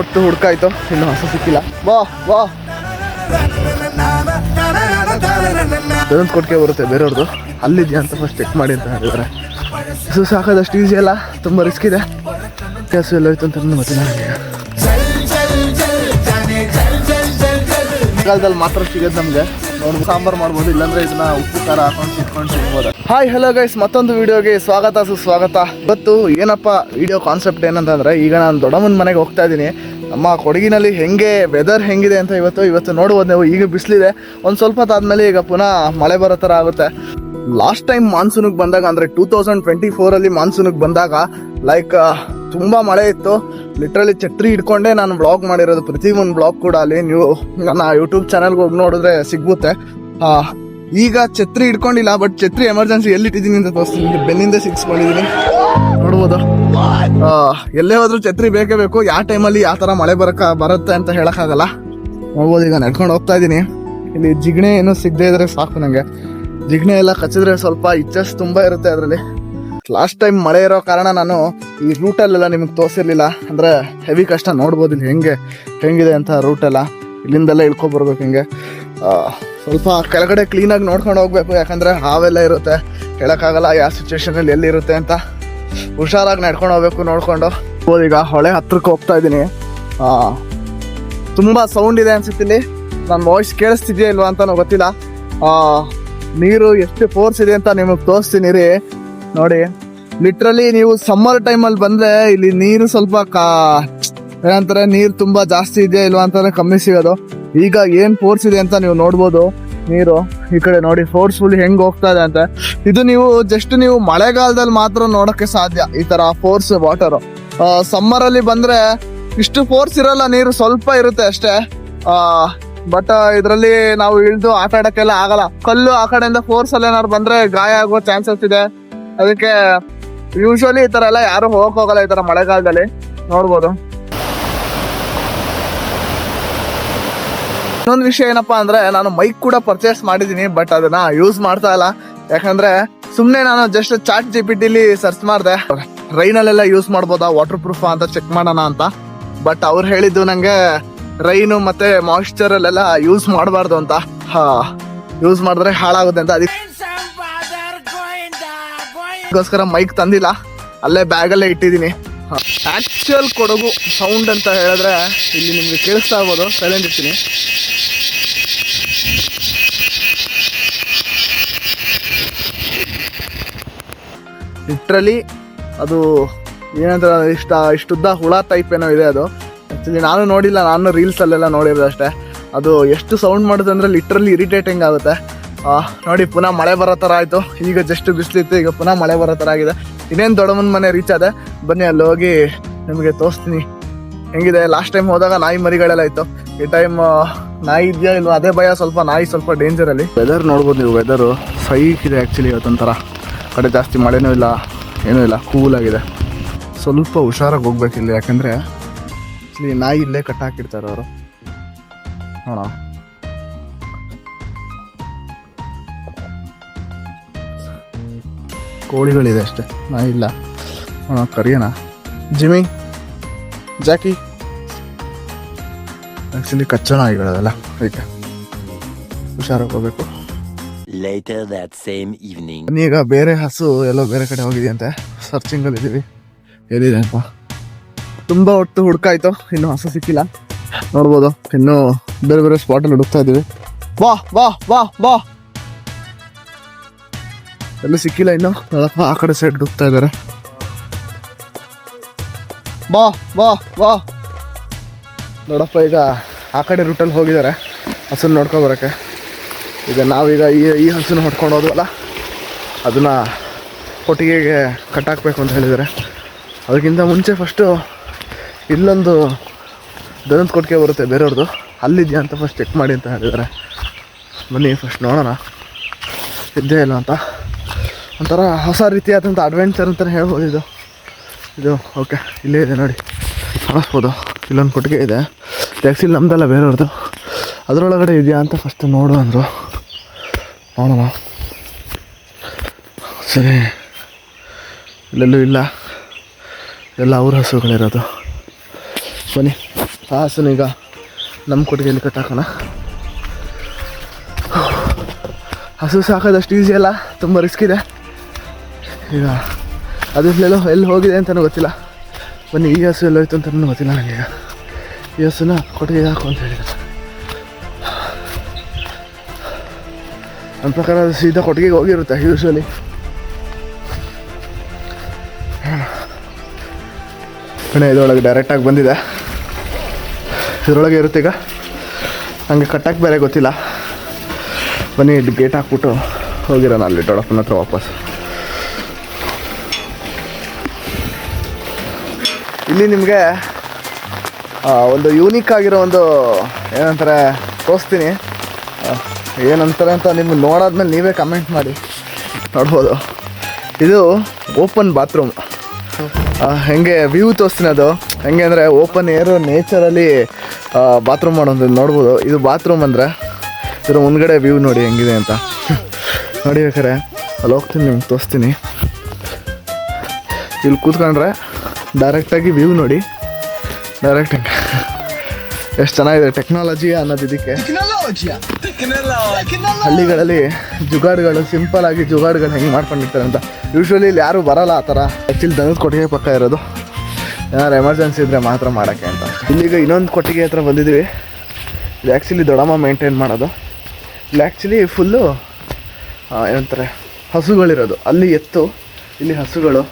ಒಟ್ಟು ಹುಡುಕಾಯ್ತು. ಇನ್ನು ಹಸು ಸಿಕ್ಕಿಲ್ಲ. ವಾ ವಾ. ದನದ ಕೊಟ್ಟಿಗೆ ಬರುತ್ತೆ ಬೇರೆಯವ್ರದ್ದು ಅಲ್ಲಿದೆಯಾ ಅಂತ ಫಸ್ಟ್ ಚೆಕ್ ಮಾಡಿ ಅಂತ ಹೇಳಿದ್ದಾರೆ. ಹಸು ಸಾಕೋದಷ್ಟು ಈಸಿ ಅಲ್ಲ, ತುಂಬ ರಿಸ್ಕ್ ಇದೆ. ಹಸು ಎಲ್ಲ ಹೋಯ್ತು ಅಂತ ನನಗೆ ಕಾಲದಲ್ಲಿ ಮಾತ್ರ ಸಿಗೋದು ನಮಗೆ. ನೋಡಿ ಸಾಂಬಾರು ಮಾಡ್ಬೋದು, ಇಲ್ಲಾಂದ್ರೆ ಇದನ್ನ ಉಪ್ಪು, ಖಾರ ಹಾಕೊಂಡು ಸಿಟ್ಕೊಂಡು ತಿನ್ಬೋದು. ಹಾಯ್ ಹಲೋ ಗೈಸ್ ಮತ್ತೊಂದು ವಿಡಿಯೋಗೆ ಸ್ವಾಗತ, ಸುಸ್ವಾಗತ. ಇವತ್ತು ಏನಪ್ಪ ವಿಡಿಯೋ ಕಾನ್ಸೆಪ್ಟ್ ಏನಂತಂದ್ರೆ, ಈಗ ನಾನು ದೊಡ್ಡಮ್ಮನ ಮನೆಗೆ ಹೋಗ್ತಾ ಇದ್ದೀನಿ. ನಮ್ಮ ಕೊಡಗಿನಲ್ಲಿ ಹೆಂಗೆ ವೆದರ್ ಹೆಂಗಿದೆ ಅಂತ ಇವತ್ತು ಇವತ್ತು ನೋಡ್ಬೋದು ನೀವು, ಈಗ ಬಿಸಿಲಿದೆ. ಒಂದು ಸ್ವಲ್ಪ ಹೊತ್ತಾದ್ಮೇಲೆ ಈಗ ಪುನಃ ಮಳೆ ಬರೋ ಥರ ಆಗುತ್ತೆ. ಲಾಸ್ಟ್ ಟೈಮ್ ಮಾನ್ಸೂನಿಗೆ ಬಂದಾಗ, ಅಂದರೆ ಟೂ ತೌಸಂಡ್ ಟ್ವೆಂಟಿ ಫೋರಲ್ಲಿ ಮಾನ್ಸೂನಿಗೆ ಬಂದಾಗ ಲೈಕ್ ತುಂಬ ಮಳೆ ಇತ್ತು. ಲಿಟ್ರಲಿ ಛತ್ರಿ ಹಿಡ್ಕೊಂಡೇ ನಾನು ಬ್ಲಾಗ್ ಮಾಡಿರೋದು. ಪ್ರತಿ ಒಂದು ಬ್ಲಾಗ್ ಕೂಡ ಅಲ್ಲಿ ನೀವು ನನ್ನ ಯೂಟ್ಯೂಬ್ ಚಾನಲ್ಗೆ ಹೋಗಿ ನೋಡಿದ್ರೆ ಸಿಗುತ್ತೆ ಈಗ ಛತ್ರಿ ಹಿಡ್ಕೊಂಡಿಲ್ಲ ಬಟ್ ಛತ್ರಿ ಎಮರ್ಜೆನ್ಸಿ ಎಲ್ಲಿ ಇಟ್ಟಿದ್ದೀನಿ ಅಂತ ತೋರಿಸ್ತೀನಿ. ಬೆನ್ನಿಂದ ಸಿಕ್ಸ್ ನೋಡ್ಬೋದು. ಎಲ್ಲೇ ಹೋದ್ರೂ ಛತ್ರಿ ಬೇಕೇ ಬೇಕು. ಯಾವ ಟೈಮಲ್ಲಿ ಯಾವ ಥರ ಮಳೆ ಬರಕ, ಬರುತ್ತೆ ಅಂತ ಹೇಳೋಕ್ಕಾಗಲ್ಲ. ನೋಡ್ಬೋದು, ಈಗ ನಡ್ಕೊಂಡು ಹೋಗ್ತಾ ಇದ್ದೀನಿ. ಇಲ್ಲಿ ಜಿಗಣೆ ಏನೂ ಸಿಗದೆ ಇದ್ರೆ ಸಾಕು ನನಗೆ ಜಿಗಣೆ ಎಲ್ಲ ಕಚ್ಚಿದ್ರೆ ಸ್ವಲ್ಪ ಇಚ್ಚಸ್ ತುಂಬ ಇರುತ್ತೆ ಅದರಲ್ಲಿ. ಲಾಸ್ಟ್ ಟೈಮ್ ಮಳೆ ಇರೋ ಕಾರಣ ನಾನು ಈ ರೂಟಲ್ಲೆಲ್ಲ ನಿಮಗೆ ತೋರಿಸಿರ್ಲಿಲ್ಲ. ಅಂದರೆ ಹೆವಿ ಕಷ್ಟ ನೋಡ್ಬೋದು ಇಲ್ಲಿ ಹೆಂಗೆ, ಹೆಂಗಿದೆ ಅಂತ ರೂಟೆಲ್ಲ ಇಲ್ಲಿಂದೆಲ್ಲ ಇಳ್ಕೊಬರ್ಬೇಕು ಹಿಂಗೆ. ಸ್ವಲ್ಪ ಕೆಳಗಡೆ ಕ್ಲೀನಾಗಿ ನೋಡ್ಕೊಂಡು ಹೋಗ್ಬೇಕು, ಯಾಕಂದರೆ ಹಾವೆಲ್ಲ ಇರುತ್ತೆ. ಹೇಳೋಕ್ಕಾಗಲ್ಲ ಯಾವ ಸಿಚುವೇಶನಲ್ಲಿ ಎಲ್ಲಿರುತ್ತೆ ಅಂತ. ಹುಷಾರಾಗಿ ನಡ್ಕೊಂಡು ಹೋಗ್ಬೇಕು ನೋಡಿಕೊಂಡು. ಈಗ ಹೊಳೆ ಹತ್ರಕ್ಕೆ ಹೋಗ್ತಾ ಇದ್ದೀನಿ. ತುಂಬ ಸೌಂಡ್ ಇದೆ ಅನ್ಸುತ್ತಿಲ್ಲಿ ನನ್ನ ವಾಯ್ಸ್ ಕೇಳಿಸ್ತಿದೆಯಾ ಇಲ್ವಾ ಅಂತ ಗೊತ್ತಿಲ್ಲ. ನೀರು ಎಷ್ಟು ಫೋರ್ಸ್ ಇದೆ ಅಂತ ನಿಮಗೆ ತೋರಿಸ್ತೀನಿ ರೀ ನೋಡಿ ಲಿಟ್ರಲಿ ನೀವು ಸಮ್ಮರ್ ಟೈಮಲ್ಲಿ ಬಂದ್ರೆ ಇಲ್ಲಿ ನೀರು ಸ್ವಲ್ಪ ಕಾ, ಏನಂತಾರೆ, ನೀರು ತುಂಬಾ ಜಾಸ್ತಿ ಇದೆಯಾ ಇಲ್ವಾ ಅಂತಾರೆ ಕಮ್ಮಿ ಸಿಗೋದು. ಈಗ ಏನು ಫೋರ್ಸ್ ಇದೆ ಅಂತ ನೀವು ನೋಡ್ಬೋದು. ನೀರು ಈ ಕಡೆ ನೋಡಿ ಫೋರ್ಸ್ಫುಲ್ ಹೆಂಗೆ ಹೋಗ್ತಾ ಇದೆ ಅಂತ. ಇದು ನೀವು ಜಸ್ಟ್ ನೀವು ಮಳೆಗಾಲದಲ್ಲಿ ಮಾತ್ರ ನೋಡಕ್ಕೆ ಸಾಧ್ಯ ಈ ಥರ ಫೋರ್ಸ್ ವಾಟರ್ ಸಮ್ಮರ್ ಅಲ್ಲಿ ಬಂದ್ರೆ ಇಷ್ಟು ಫೋರ್ಸ್ ಇರಲ್ಲ, ನೀರು ಸ್ವಲ್ಪ ಇರುತ್ತೆ ಅಷ್ಟೇ. ಬಟ್ ಇದರಲ್ಲಿ ನಾವು ಇಳಿದು ಆಟ ಆಡಕ್ಕೆಲ್ಲ ಆಗಲ್ಲ. ಕಲ್ಲು ಆ ಕಡೆಯಿಂದ ಫೋರ್ಸ್ ಅಲ್ಲಿ ಏನಾದ್ರು ಬಂದ್ರೆ ಗಾಯ ಆಗೋ ಚಾನ್ಸಸ್ ಇದೆ. ಅದಕ್ಕೆ ಯೂಶುವಲಿ ಈ ತರ ಎಲ್ಲ ಯಾರು ಹೋಗಕ್ ಹೋಗಲ್ಲ ಈ ತರ ಮಳೆಗಾಲದಲ್ಲಿ. ನೋಡ್ಬೋದು. ಇನ್ನೊಂದು ವಿಷಯ ಏನಪ್ಪಾ ಅಂದ್ರೆ, ನಾನು ಮೈಕ್ ಕೂಡ ಪರ್ಚೇಸ್ ಮಾಡಿದೀನಿ ಬಟ್ ಅದನ್ನ ಯೂಸ್ ಮಾಡ್ತಾ ಇಲ್ಲ. ಯಾಕಂದ್ರೆ, ಸುಮ್ನೆ ನಾನು ಜಸ್ಟ್ ಚಾಟ್ ಜಿ ಪಿ ಟಿಲಿ ಸರ್ಚ್ ಮಾಡಿದೆ ರೈನಲ್ಲೆಲ್ಲ ಯೂಸ್ ಮಾಡ್ಬೋದಾ? ವಾಟರ್ ಪ್ರೂಫ್ ಅಂತ ಚೆಕ್ ಮಾಡೋಣ ಅಂತ. ಬಟ್ ಅವ್ರು ಹೇಳಿದ್ದು ನಂಗೆ ರೈನು ಮತ್ತೆ ಮಾಯಿಶ್ಚರ್ ಅಲ್ಲೆಲ್ಲ ಯೂಸ್ ಮಾಡಬಾರ್ದು ಅಂತ. ಹಾ, ಯೂಸ್ ಮಾಡಿದ್ರೆ ಹಾಳಾಗುತ್ತೆ ಅಂತ ಅದಕ್ಕೆ ಅದಕ್ಕೋಸ್ಕರ ಮೈಕ್ ತಂದಿಲ್ಲ. ಅಲ್ಲೇ ಬ್ಯಾಗಲ್ಲೇ ಇಟ್ಟಿದ್ದೀನಿ. ಆಕ್ಚುಯಲ್ ಕೊಡಗು ಸೌಂಡ್ ಅಂತ ಹೇಳಿದ್ರೆ ಇಲ್ಲಿ ನಿಮ್ಗೆ ಕೇಳಿಸ್ತಾ ಇರ್ಬೋದು. ಸೈಲೆಂಟ್ ಇರ್ತೀನಿ. ಲಿಟ್ರಲಿ ಅದು ಏನಂದ್ರೆ ಇಷ್ಟ, ಇಷ್ಟುದ್ದ ಹುಳ ಟೈಪ್ ಏನೋ ಇದೆ ಅದು. ಆ್ಯಕ್ಚುಲಿ ನಾನು ನೋಡಿಲ್ಲ, ನಾನು ರೀಲ್ಸಲ್ಲೆಲ್ಲ ನೋಡಿರೋದು ಅಷ್ಟೇ. ಅದು ಎಷ್ಟು ಸೌಂಡ್ ಮಾಡುತ್ತೆ ಅಂದರೆ ಲಿಟ್ರಲಿ ಇರಿಟೇಟಿಂಗ್ ಆಗುತ್ತೆ. ನೋಡಿ, ಪುನಃ ಮಳೆ ಬರೋ ಥರ ಆಯಿತು. ಈಗ ಜಸ್ಟ್ ಬಿಸಿಲಿತ್ತು, ಈಗ ಪುನಃ ಮಳೆ ಬರೋ ಥರ ಆಗಿದೆ. ಇನ್ನೇನು ದೊಡ್ಡಮ್ಮನ ಮನೆ ರೀಚ್ ಆದೆ? ಬನ್ನಿ, ಅಲ್ಲಿ ಹೋಗಿ ನಿಮಗೆ ತೋರಿಸ್ತೀನಿ. ಹೆಂಗಿದೆ? ಲಾಸ್ಟ್ ಟೈಮ್ ಹೋದಾಗ ನಾಯಿ ಮರಿಗಳೆಲ್ಲ ಇತ್ತು. ಈ ಟೈಮ್ ನಾಯಿ ಇದೆಯಾ ಇಲ್ವ? ಅದೇ ಭಯ, ಸ್ವಲ್ಪ ನಾಯಿ ಸ್ವಲ್ಪ ಡೇಂಜರಲ್ಲಿ ವೆದರ್ ನೋಡ್ಬೋದು ನೀವು ವೆದರು ಸೈಕ್ ಇದೆ ಆ್ಯಕ್ಚುಲಿ ಇವತ್ತೊಂಥರ. ಕಡೆ ಜಾಸ್ತಿ ಮಳೆನೂ ಇಲ್ಲ, ಏನೂ ಇಲ್ಲ. ಕೂಲಾಗಿದೆ ಸ್ವಲ್ಪ ಹುಷಾರಾಗಿ ಹೋಗ್ಬೇಕು ಇಲ್ಲಿ ಯಾಕಂದರೆ ಇಲ್ಲಿ ನಾಯಿ ಇಲ್ಲೇ ಕಟ್ ಹಾಕಿರ್ತಾರೆ ಅವರು. ನೋಡ ಕೋಳಿಗಳಿದೆ ಅಷ್ಟೇ. ನಾಯಿ ಇಲ್ಲ. ನೋಡ ಕರಿಯೋಣ. Jimmy Jackie. ಆ್ಯಕ್ಚುಲಿ ಕಚ್ಚೋಣ ನಾಯಿಗಳದಲ್ಲ. ಅದಕ್ಕೆ ಹುಷಾರಾಗಿ ಹೋಗ್ಬೇಕು Later ದಟ್ ಸೇಮ್ evening. ಈಗ ಬೇರೆ ಹಸು ಎಲ್ಲೋ ಬೇರೆ ಕಡೆ ಹೋಗಿದೆಯಂತೆ. ಸರ್ಚಿಂಗಲ್ಲಿ ಇದ್ದೀವಿ ಎಲ್ಲಿದೆಪ್ಪ ತುಂಬ ಹೊತ್ತು ಹುಡ್ಕಾಯ್ತು. ಇನ್ನೂ ಹಸು ಸಿಕ್ಕಿಲ್ಲ. ನೋಡ್ಬೋದು. ಇನ್ನೂ ಬೇರೆ ಬೇರೆ ಸ್ಪಾಟಲ್ಲಿ ಹುಡುಕ್ತಾ ಇದ್ದೀವಿ. ವಾ ವಾ ವಾ ವಾ ಎಲ್ಲೂ ಸಿಕ್ಕಿಲ್ಲ ಇನ್ನು. ನೋಡಪ್ಪ, ಆ ಕಡೆ ಸೈಡ್ ಹುಡುಕ್ತಾ ಇದ್ದಾರೆ. ಬಾ ಬಾ ವಾ ನೋಡಪ್ಪ, ಈಗ ಆ ಕಡೆ ರೂಟಲ್ಲಿ ಹೋಗಿದ್ದಾರೆ. ಹಸುನ ನೋಡ್ಕೊ ಬರೋಕ್ಕೆ. ಈಗ ನಾವೀಗ ಈ ಈ ಹಸುನ ಹೊಡ್ಕೊಂಡು ಹೋದ್ವಲ್ಲ, ಅದನ್ನು ಕೊಟ್ಟಿಗೆಗೆ ಕಟ್ಟಾಕಬೇಕು ಅಂತ ಹೇಳಿದ್ದಾರೆ. ಅದಕ್ಕಿಂತ ಮುಂಚೆ ಫಸ್ಟು ಇಲ್ಲೊಂದು ದನದ ಕೊಟ್ಟಿಗೆ ಬರುತ್ತೆ ಬೇರೆಯವ್ರದ್ದು ಅಲ್ಲಿದೆಯಾ ಅಂತ ಫಸ್ಟ್ ಚೆಕ್ ಮಾಡಿ ಅಂತ ಹೇಳಿದ್ದಾರೆ ಬನ್ನಿ ಫಸ್ಟ್ ನೋಡೋಣ. ಇದ್ದೇ ಇಲ್ಲ ಅಂತ. ಒಂಥರ ಹೊಸ ರೀತಿಯಾದಂಥ ಅಡ್ವೆಂಚರ್ ಅಂತಲೇ ಹೇಳ್ಬೋದು ಇದು. ಇದು ಓಕೆ ಇಲ್ಲೇ ಇದೆ ನೋಡಿ. ಕಾಣಿಸ್ಬೋದು. ಇಲ್ಲೊಂದು ಕೊಟ್ಟಿಗೆ ಇದೆ. ಟ್ಯಾಕ್ಸಿ ನಮ್ದಲ್ಲ ಬೇರೆಯವ್ರದ್ದು ಅದರೊಳಗಡೆ ಇದೆಯಾ ಅಂತ ಫಸ್ಟ್ ನೋಡು ಅಂದರು. ನೋಡೋಣ. ಸರಿ. ಇಲ್ಲೆಲ್ಲೂ ಇಲ್ಲ. ಎಲ್ಲ ಅವ್ರ ಹಸುಗಳಿರೋದು. ಬನ್ನಿ. ಹಾಸನ ಈಗ ನಮ್ಮ ಕೊಟ್ಟಿಗೆಯಲ್ಲಿ ಕಟ್ಟಾಕೋಣ ಹಸು ಸಾಕೋದಷ್ಟು ಈಸಿ ಅಲ್ಲ, ತುಂಬ ರಿಸ್ಕ್ ಇದೆ. ಈಗ ಅದು ಎಲ್ಲೆಲ್ಲೋ ಎಲ್ಲಿ ಹೋಗಿದೆ ಅಂತಲೂ ಗೊತ್ತಿಲ್ಲ. ಬನ್ನಿ, ಈ ಹಸು ಎಲ್ಲೋಯ್ತು ಅಂತಲೂ ಗೊತ್ತಿಲ್ಲ ನನಗೆ ಈ ಹಸುನ ಕೊಟ್ಟಿಗೆ ಹಾಕು ಅಂತ ಹೇಳಿದ್ರು ನನ್ನ ಪ್ರಕಾರ ಅದು ಸೀದಾ ಕೊಟ್ಟಿಗೆಗೆ ಹೋಗಿರುತ್ತೆ ಯೂಶ್ವಲಿ ಕಣೆ, ಇದರೊಳಗೆ ಡೈರೆಕ್ಟಾಗಿ ಬಂದಿದೆ. ಇದರೊಳಗೆ ಇರುತ್ತೆ ಈಗ. ಹಂಗೆ ಕಟ್ಟಕ್ಕೆ ಬೇರೆ ಗೊತ್ತಿಲ್ಲ. ಬನ್ನಿ ಗೇಟ್ ಹಾಕ್ಬಿಟ್ಟು ಹೋಗಿರೋಣ ಅಲ್ಲಿ ದೊಡ್ಡಪ್ಪನ ಹತ್ರ ವಾಪಸ್. ಇಲ್ಲಿ ನಿಮಗೆ ಒಂದು ಯೂನಿಕ್ ಆಗಿರೋ ಒಂದು, ಏನಂತಾರೆ, ತೋರಿಸ್ತೀನಿ. ಏನಂತಾರೆ ಅಂತ ನಿಮ್ಗೆ ನೋಡಾದ್ಮೇಲೆ ನೀವೇ ಕಮೆಂಟ್ ಮಾಡಿ. ನೋಡ್ಬೋದು. ಇದು ಓಪನ್ ಬಾತ್ರೂಮ್ ಹೆಂಗೆ ವ್ಯೂ ತೋರಿಸ್ತೀನಿ ಅದು. ಹೆಂಗೆ ಅಂದರೆ ಓಪನ್ ಏರು ನೇಚರಲ್ಲಿ ಬಾತ್ರೂಮ್ ಮಾಡೋದು ನೋಡ್ಬೋದು. ಇದು ಬಾತ್ರೂಮ್ ಅಂದರೆ ಇದರ ಮುಂದ್ಗಡೆ ವ್ಯೂ ನೋಡಿ ಹೆಂಗಿದೆ ಅಂತ. ನೋಡಿ ಬೇಕಾರೆ ಅಲ್ಲಿ ಹೋಗ್ತೀನಿ ನಿಮ್ಗೆ ತೋರಿಸ್ತೀನಿ. ಇಲ್ಲಿ ಕೂತ್ಕೊಂಡ್ರೆ ಡೈರೆಕ್ಟಾಗಿ ವ್ಯೂ ನೋಡಿ. ಡೈರೆಕ್ಟ್ ಎಷ್ಟು ಚೆನ್ನಾಗಿದೆ ಟೆಕ್ನಾಲಜಿ ಅನ್ನೋದು ಇದಕ್ಕೆ. ಹಳ್ಳಿಗಳಲ್ಲಿ ಜುಗಾಡುಗಳು ಸಿಂಪಲ್ ಆಗಿ ಜುಗಾಡುಗಳು ಹೆಂಗೆ ಮಾಡ್ಕೊಂಡಿರ್ತಾರೆ ಅಂತ. ಯೂಶ್ವಲಿ ಇಲ್ಲಿ ಯಾರು ಬರಲ್ಲ ಆ ಥರ. ಆ್ಯಕ್ಚುಲಿ ದನದ ಕೊಟ್ಟಿಗೆ ಪಕ್ಕ ಇರೋದು. ಏನಾದ್ರು ಎಮರ್ಜೆನ್ಸಿ ಇದ್ದರೆ ಮಾತ್ರ ಮಾಡೋಕ್ಕೆ ಅಂತ. ಇಲ್ಲಿಗ ಇನ್ನೊಂದು ಕೊಟ್ಟಿಗೆ ಹತ್ರ ಬಂದಿದ್ದೀವಿ ಇದು ಆ್ಯಕ್ಚುಲಿ ದೊಡಮ್ಮ ಮೇಂಟೈನ್ ಮಾಡೋದು. ಇಲ್ಲಿ ಆ್ಯಕ್ಚುಲಿ ಫುಲ್ಲು ಏನಂತಾರೆ ಹಸುಗಳಿರೋದು. ಅಲ್ಲಿ ಎತ್ತು ಇಲ್ಲಿ ಹಸುಗಳು.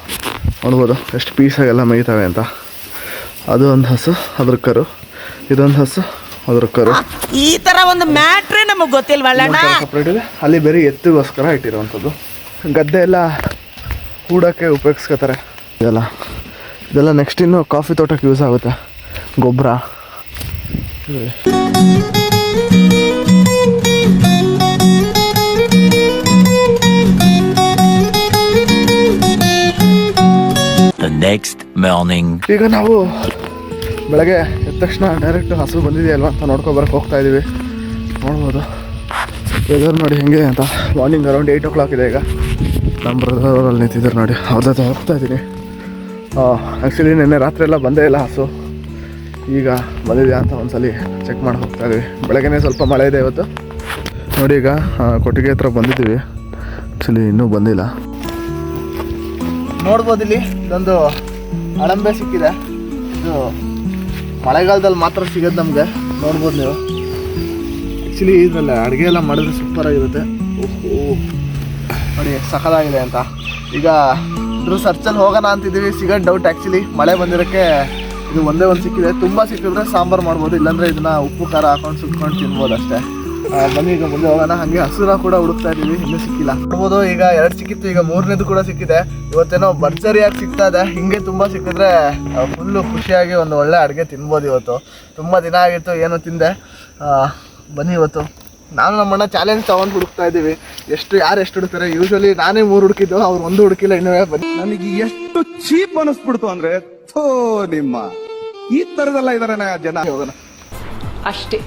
ನೋಡ್ಬೋದು ಎಷ್ಟು ಪೀಸಾಗೆಲ್ಲ ಮೇಯ್ತವೆ ಅಂತ. ಅದು ಒಂದು ಹಸು ಅದ್ರ ಕರು. ಇದೊಂದು ಹಸು ಅದ್ರ ಕರು. ಈ ಥರ ಒಂದು ಮ್ಯಾಟ್ರೇ ನಮಗೆ ಗೊತ್ತಿಲ್ವಲ್ಲ ಸಪ್ರೇಟ್ ಇದೆ. ಅಲ್ಲಿ ಬೇರೆ ಎತ್ತಿಗೋಸ್ಕರ ಇಟ್ಟಿರುವಂಥದ್ದು. ಗದ್ದೆ ಎಲ್ಲ ಹೂಡೋಕ್ಕೆ ಉಪಯೋಗಿಸ್ಕೋತಾರೆ. ಇದೆಲ್ಲ. ಇದೆಲ್ಲ ನೆಕ್ಸ್ಟ್ ಇನ್ನು ಕಾಫಿ ತೋಟಕ್ಕೆ ಯೂಸ್ ಆಗುತ್ತೆ. ಗೊಬ್ಬರ. Next morning. ಈಗ ನಾವು ಬೆಳಗ್ಗೆ ಎದ್ದ ತಕ್ಷಣ ಡೈರೆಕ್ಟ್ ಹಸು ಬಂದಿದೆಯಲ್ವ ಅಂತ ನೋಡ್ಕೊಬರಕ್ಕೆ ಹೋಗ್ತಾ ಇದ್ದೀವಿ ನೋಡ್ಬೋದು. ವೆದರ್ ನೋಡಿ ಹೆಂಗಿದೆ ಅಂತ. Morning around eight o'clock ಇದೆ ಈಗ. ನಮ್ಮ ಬ್ರದರ್ ಅವರಲ್ಲಿ ನಿಂತಿದ್ದಾರೆ ನೋಡಿ. ಅವ್ರ ಜೊತೆ ಹೋಗ್ತಾ ಇದ್ದೀನಿ ಆ್ಯಕ್ಚುಲಿ ನಿನ್ನೆ ರಾತ್ರಿ ಎಲ್ಲ ಬಂದೇ ಇಲ್ಲ ಹಸು ಈಗ ಬಂದಿದೆಯಾ ಅಂತ ಒಂದ್ಸಲಿ ಚೆಕ್ ಮಾಡಿ ಹೋಗ್ತಾ ಇದ್ದೀವಿ ಬೆಳಗ್ಗೆ ಸ್ವಲ್ಪ ಮಳೆ ಇದೆ ಇವತ್ತು. ನೋಡಿ ಈಗ ಕೊಟ್ಟಿಗೆ ಹತ್ರ ಬಂದಿದ್ದೀವಿ. ಆ್ಯಕ್ಚುಲಿ ಇನ್ನೂ ಬಂದಿಲ್ಲ. ನೋಡ್ಬೋದು ಇಲ್ಲಿ ಇದೊಂದು ಅಳಂಬೆ ಸಿಕ್ಕಿದೆ. ಇದು ಮಳೆಗಾಲದಲ್ಲಿ ಮಾತ್ರ ಸಿಗೋದು ನಮಗೆ. ನೋಡ್ಬೋದು ನೀವು. ಆ್ಯಕ್ಚುಲಿ ಇದರಲ್ಲಿ ಅಡುಗೆ ಎಲ್ಲ ಮಾಡಿದ್ರೆ ಸೂಪರ್ ಆಗಿರುತ್ತೆ. ಓಹೋ. ನೋಡಿ ಸಖತ್ತಾಗಿದೆ ಅಂತ. ಈಗ ಇದ್ರ ಸರ್ಚಲ್ಲಿ ಹೋಗೋಣ ಅಂತಿದ್ದೀವಿ. ಸಿಗೋ ಡೌಟ್ ಆ್ಯಕ್ಚುಲಿ ಮಳೆ ಬಂದಿರೋಕ್ಕೆ ಇದು ಒಂದೇ ಒಂದು ಸಿಕ್ಕಿದೆ. ತುಂಬ ಸಿಕ್ಕಿದ್ರೆ ಸಾಂಬಾರು ಮಾಡ್ಬೋದು, ಇಲ್ಲಾಂದರೆ ಇದನ್ನ ಉಪ್ಪು, ಖಾರ ಹಾಕೊಂಡು ಸುತ್ಕೊಂಡು ತಿನ್ಬೋದು ಅಷ್ಟೇ. ಬನ್ನಿ, ಈಗ ಮುಂದೆ ಹೋಗೋಣ. ಹಾಗೆ ಹಸುರ ಕೂಡ ಹುಡುಕ್ತಾ ಇದ್ದೀವಿ, ಇನ್ನೂ ಸಿಕ್ಕಿಲ್ಲ. ನೋಡ್ಬೋದು, ಈಗ ಎರಡು ಸಿಕ್ಕಿತ್ತು, ಈಗ ಮೂರನೇದು ಕೂಡ ಸಿಕ್ಕಿದೆ. ಇವತ್ತೇನೋ ಭರ್ಜರಿಯಾಗಿ ಸಿಗ್ತಾ ಇದೆ. ಹಿಂಗೆ ತುಂಬ ಸಿಕ್ಕಿದ್ರೆ ಫುಲ್ಲು ಖುಷಿಯಾಗಿ ಒಂದು ಒಳ್ಳೆ ಅಡುಗೆ ತಿನ್ಬೋದು ಇವತ್ತು. ತುಂಬ ದಿನ ಆಗಿತ್ತು, ಏನು ತಿಂದೆ. ಬನ್ನಿ ಇವತ್ತು. ನಾನು ನಮ್ಮಣ್ಣ ಚಾಲೆಂಜ್ ತಗೊಂಡು ಹುಡುಕ್ತಾ ಇದ್ದೀವಿ. ಎಷ್ಟು ಯಾರು ಎಷ್ಟು ಹುಡುಕ್ತಾರೆ? ಯೂಶ್ವಲಿ ನಾನೇ ಮೂರು ಹುಡುಕಿದ್ದು ಅವ್ರು ಒಂದು ಹುಡುಕಿಲ್ಲ ಇನ್ನೂ ಬನ್ನಿ. ನನಗೆ ಎಷ್ಟು ಚೀಪ್ ಅನಿಸ್ಬಿಡ್ತು ಅಂದ್ರೆ ಥೋ ನಿಮ್ಮ. ಈ ತರದೆಲ್ಲ ಇದಾರೆ ಜನ. ಹೋಗೋಣ ಅಷ್ಟೇ.